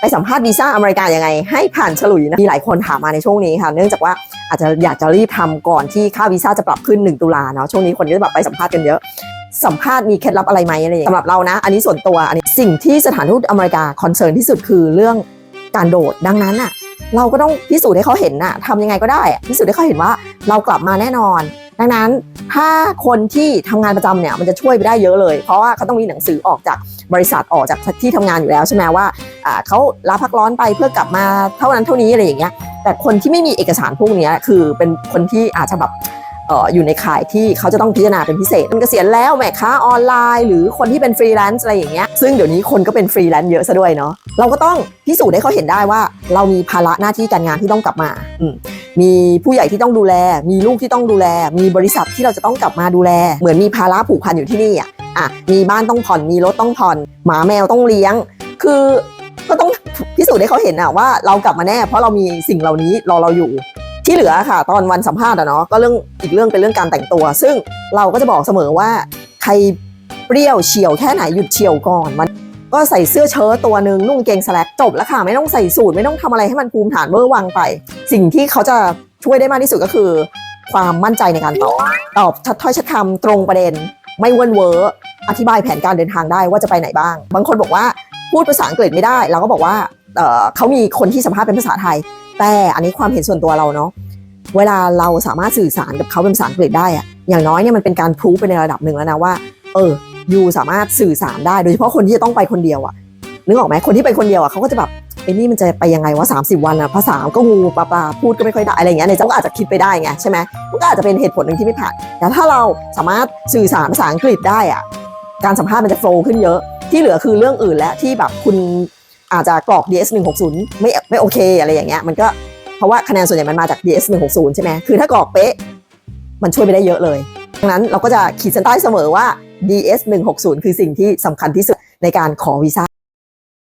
ไปสัมภาษณ์วีซ่าอเมริกายังไง ให้ผ่านฉลุยนะมีหลายคนถามมาในช่วงนี้ค่ะเนื่องจากว่าอาจจะอยากจะรีบทำก่อนที่ค่าวีซ่าจะปรับขึ้น 1 ตุลาเนาะช่วงนี้คนก็จะแบบไปสัมภาษณ์กันเยอะสัมภาษณ์มีเคล็ดลับอะไรไหมอะไรอย่างเงี้ยสำหรับเรานะ อันนี้ส่วนตัวอันนี้สิ่งที่สถานทูตอเมริกาคอนเซิร์นที่สุดคือเรื่องการโดดดังนั้นอะเราก็ต้องพิสูจน์ให้เขาเห็นน่ะทำยังไงก็ได้พิสูจน์ให้เขาเห็นว่าเรากลับมาแน่นอน ดังนั้นถ้าคนที่ทำงานประจำเนี่ยมันจะช่วยไปได้เยอะเลย เพราะว่าเขาต้องมีหนังสือออกจากบริษัทออกจากที่ทำงานอยู่แล้วใช่ไหมว่า เขาลาพักร้อนไปเพื่อกลับมาเท่านั้นเท่านี้อะไรอย่างเงี้ย แต่คนที่ไม่มีเอกสารพวกนี้คือเป็นคนที่อาจจะแบบอยู่ในข่ายที่เขาจะต้องพิจารณาเป็นพิเศษมันเกษียณแล้วแม่ค้าออนไลน์ หรือคนที่เป็นฟรีแลนซ์อะไรอย่างเงี้ยซึ่งเดี๋ยวนี้คนก็เป็นฟรีแลนซ์เยอะซะด้วยเนาะเราก็ต้องพิสูจน์ให้เขาเห็นได้ว่า เรามีภาระหน้าที่การงานที่ต้องกลับมาอืมมีผู้ใหญ่ที่ต้องดูแล มีลูกที่ต้องดูแล มีบริษัทที่เราจะต้องกลับมาดูแล เหมือนมีภาระผูกพันอยู่ที่นี่อะอะมีบ้านต้องผ่อนมีรถต้องผ่อน หมาแมวต้องเลี้ยง คือ ก็ต้องพิสูจน์ให้เขาเห็นอะว่าเรากลับมาแน่เพราะเรามีสิ่งเหล่านี้รอเราอยู่ที่เหลือค่ะ ตอนวันสัมภาษณ์อะเนาะก็เรื่องอีกเรื่องเป็นเรื่องการแต่งตัว ซึ่งเราก็จะบอกเสมอว่า ใครเปรี้ยวเฉียวแค่ไหนหยุดเฉียวก่อนมันก็ใส่เสื้อเชิ้ตตัวหนึ่งนุ่งเกงสแลกจบแล้วค่ะ ไม่ต้องใส่สูทไม่ต้องทำอะไรให้มันภูมิฐานเวอร์วังไป สิ่งที่เขาจะช่วยได้มากที่สุดก็คือ ความมั่นใจในการตอบตอบชัดถ้อยชัดคำตรงประเด็น ไม่เวินเวอร์อธิบายแผนการเดินทางได้ว่าจะไปไหนบ้าง บางคนบอกว่า พูดภาษาอังกฤษไม่ได้ เราก็บอกว่าเเขามีคนที่สัมภาษณ์เป็นภาษาไทย แต่อันนี้ความเห็นส่วนตัวเราเนาะเวลาเราสามารถสื่อสารกับเขาเป็นภาษาอังกฤษได้อะอย่างน้อยเนี่ยมันเป็นการพรูฟไปในระดับหนึ่งแล้วนะว่า เออยูสามารถสื่อสารได้โดยเฉพาะคนที่จะต้องไปคนเดียวอะนึกออกไหมคนที่ไปคนเดียวอะเขาก็จะแบบไอ้นี่มันจะไปยังไงวะ30วันอะภาษาก็งูปลาปลาพูดก็ไม่ค่อยได้อะไรอย่างเงี้ยในใจก็อาจจะคิดไปได้ไงใช่ไหมมันก็อาจจะเป็นเหตุผลหนึ่งที่ไม่ผ่านแต่ถ้าเราสามารถสื่อสารภาษาอังกฤษได้อะการสัมภาษณ์มันจะโฟล์ขึ้นเยอะ ที่เหลือคือเรื่องอื่นและที่แบบคุณอาจจะกรอก DS 160ไม่ไม่โอเคอะไรอย่างเงี้ยมันก็เพราะว่าคะแนนส่วนใหญ่มันมาจาก DS 160ใช่ไหมคือถ้ากรอกเป๊ะมันช่วยไปได้เยอะเลยดังนั้นเราก็จะขีดเส้นใต้เสมอว่า DS 160คือสิ่งที่สำคัญที่สุดในการขอวีซ่า